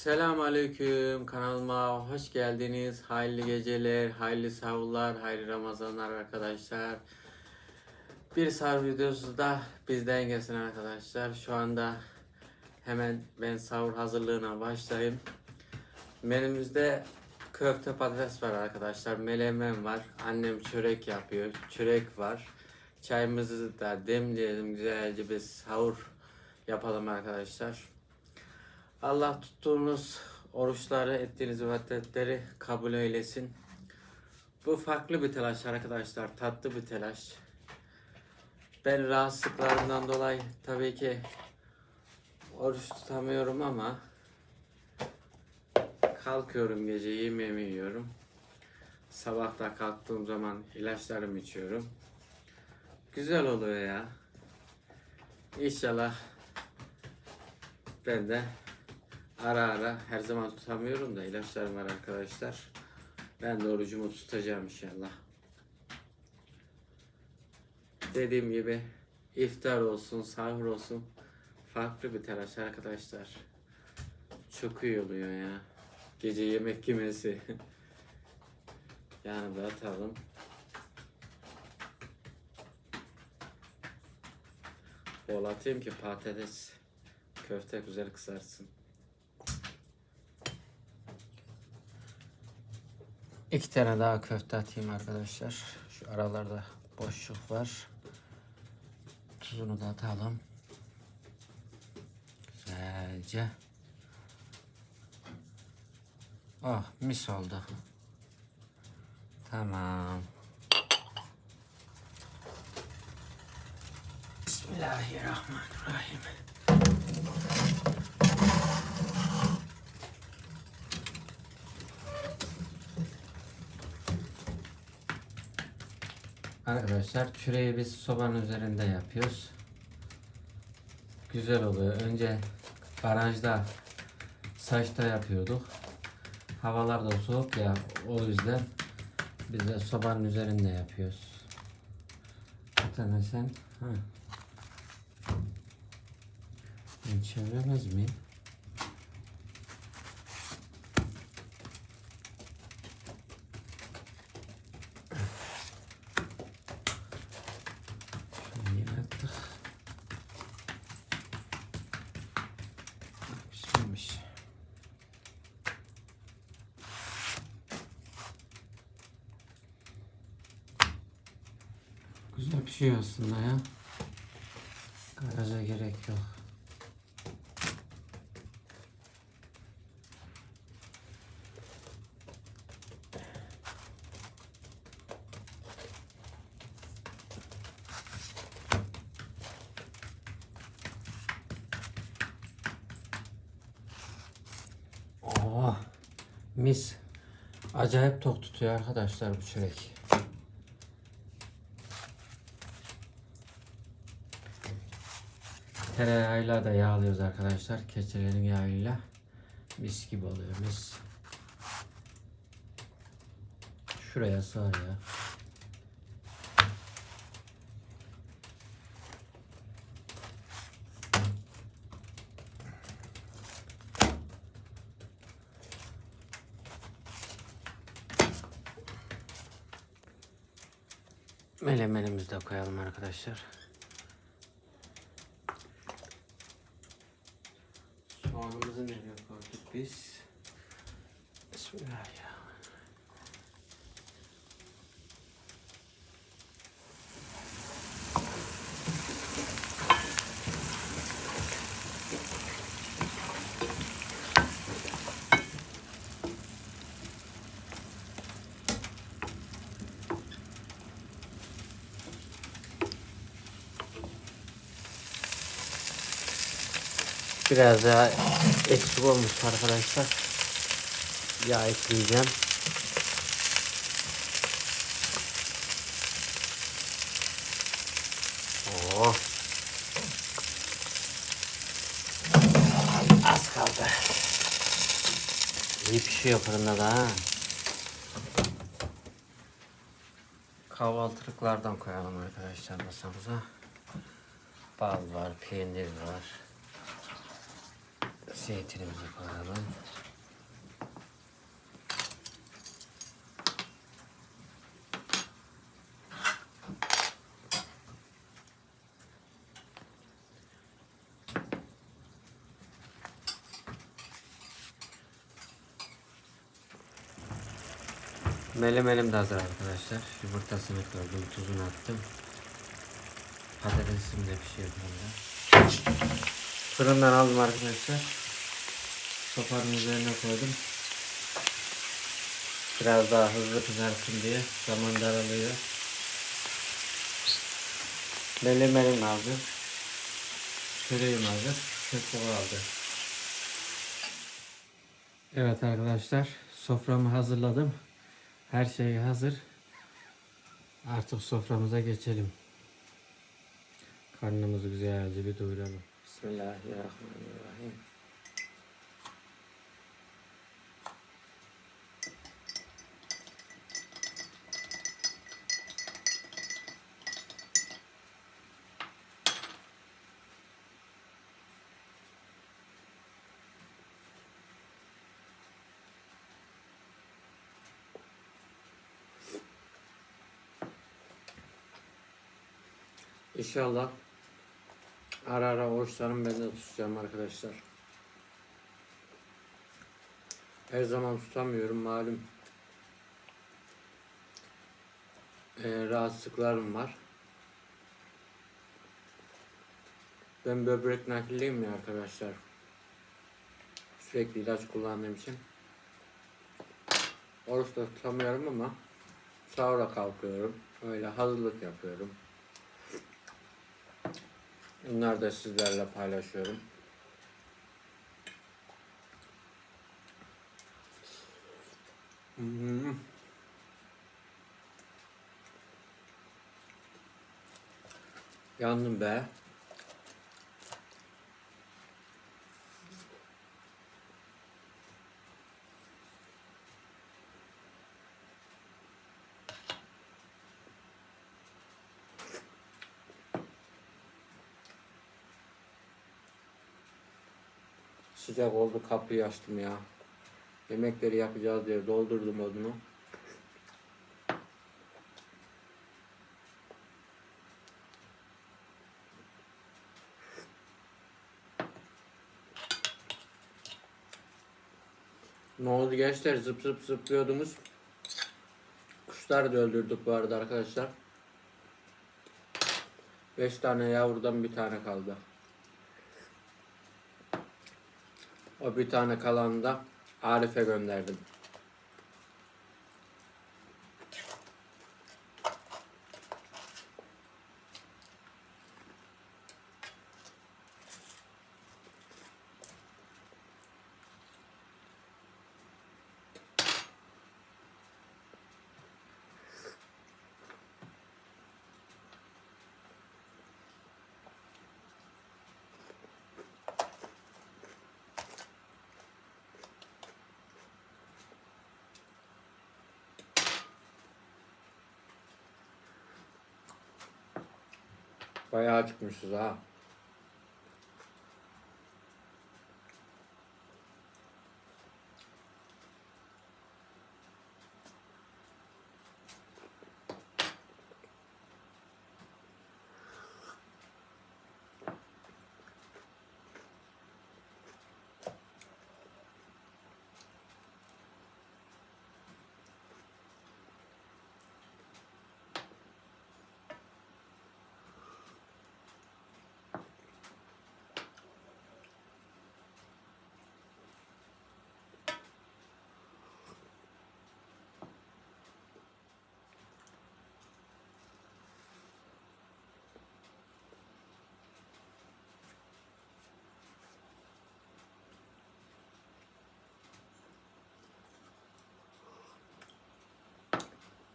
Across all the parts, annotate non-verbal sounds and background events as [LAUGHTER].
Selam aleyküm kanalıma hoş geldiniz. Hayırlı geceler, hayırlı sahurlar, hayırlı Ramazanlar arkadaşlar. Bir sahur videosu da bizden gelsin arkadaşlar. Şu anda hemen ben sahur hazırlığına başlayayım. Menümüzde köfte patates var arkadaşlar. Melemen var. Annem çörek yapıyor. Çörek var. Çayımızı da demleyelim güzelce bir sahur yapalım arkadaşlar. Allah tuttuğunuz oruçları, ettiğiniz ibadetleri kabul eylesin. Bu farklı bir telaş arkadaşlar, tatlı bir telaş. Ben rahatsızlıklarımdan dolayı tabii ki oruç tutamıyorum ama kalkıyorum gece yemeğimi yiyorum. Sabah da kalktığım zaman ilaçlarımı içiyorum. Güzel oluyor ya. İnşallah ben de ara ara her zaman tutamıyorum da ilaçlarım var arkadaşlar. Ben de orucumu tutacağım inşallah. Dediğim gibi iftar olsun, sahur olsun farklı bir telaş arkadaşlar. Çok iyi oluyor ya. Gece yemek yemesi. [LAUGHS] yani atalım. Bol atayım ki patates köfte güzel kızarsın. İki tane daha köfte atayım arkadaşlar. Şu aralarda boşluk var. Tuzunu da atalım. Güzelce. Oh mis oldu. Tamam. Bismillahirrahmanirrahim. Arkadaşlar küreği biz sobanın üzerinde yapıyoruz. Güzel oluyor. Önce garajda saçta yapıyorduk. Havalar da soğuk ya o yüzden biz de sobanın üzerinde yapıyoruz. Tane sen. Ha. Ben çeviremez miyim? Güzel pişiyor aslında ya. Garaja gerek yok. Oh, mis. Acayip tok tutuyor arkadaşlar bu çörek. Tereyağıyla da yağlıyoruz arkadaşlar. Keçelerin yağıyla. Mis gibi oluyor mis. Şuraya sığar ya. Melemenimizi de koyalım arkadaşlar. Soğanımızı nereye koyduk biz? Bismillahirrahmanirrahim. Biraz daha eksik olmuş arkadaşlar. Yağ ekleyeceğim. Oo. Az kaldı. İyi pişiyor fırında da. Kahvaltılıklardan koyalım arkadaşlar masamıza. Bal var, peynir var. Zeytinimizi koyalım. Melemenim de hazır arkadaşlar. Yumurtasını koydum, tuzunu attım. Patatesim de burada. Fırından aldım arkadaşlar. Sopanın üzerine koydum. Biraz daha hızlı kızarsın diye zaman daralıyor. Melemenim hazır. Çöreğim hazır. Köpük aldı. Evet arkadaşlar soframı hazırladım. Her şey hazır. Artık soframıza geçelim. Karnımızı güzelce bir doyuralım. Bismillahirrahmanirrahim. İnşallah ara ara oruçlarımı ben de tutacağım arkadaşlar. Her zaman tutamıyorum malum. Ee, rahatsızlıklarım var. Ben böbrek nakliyim ya arkadaşlar. Sürekli ilaç kullandığım için. Oruç da tutamıyorum ama sahura kalkıyorum. Öyle hazırlık yapıyorum. Bunları da sizlerle paylaşıyorum. Hmm. Yandım be. Sıcak oldu kapıyı açtım ya. Yemekleri yapacağız diye doldurdum odunu. Ne oldu gençler zıp zıp zıplıyordunuz. Kuşları da öldürdük bu arada arkadaşlar. 5 tane yavrudan bir tane kaldı. O bir tane kalanı da Arif'e gönderdim. Bayağı çıkmışız ha.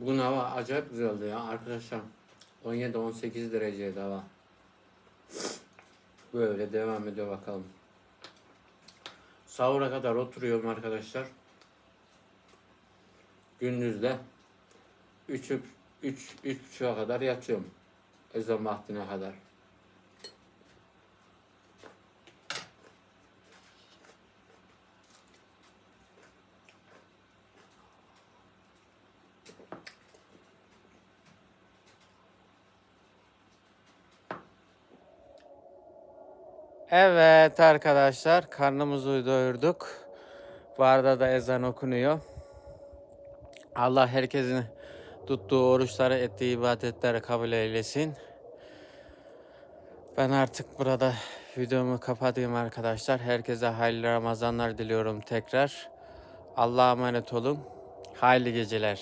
Bugün hava acayip güzeldi ya arkadaşlar. 17-18 dereceydi hava. Böyle devam ediyor bakalım. Sahura kadar oturuyorum arkadaşlar. Gündüzde 3 3 3.30'a kadar yatıyorum. Ezan vaktine kadar. Evet arkadaşlar karnımızı doyurduk. Bu arada da ezan okunuyor. Allah herkesin tuttuğu oruçları, ettiği ibadetleri kabul eylesin. Ben artık burada videomu kapatayım arkadaşlar. Herkese hayırlı Ramazanlar diliyorum tekrar. Allah'a emanet olun. Hayırlı geceler.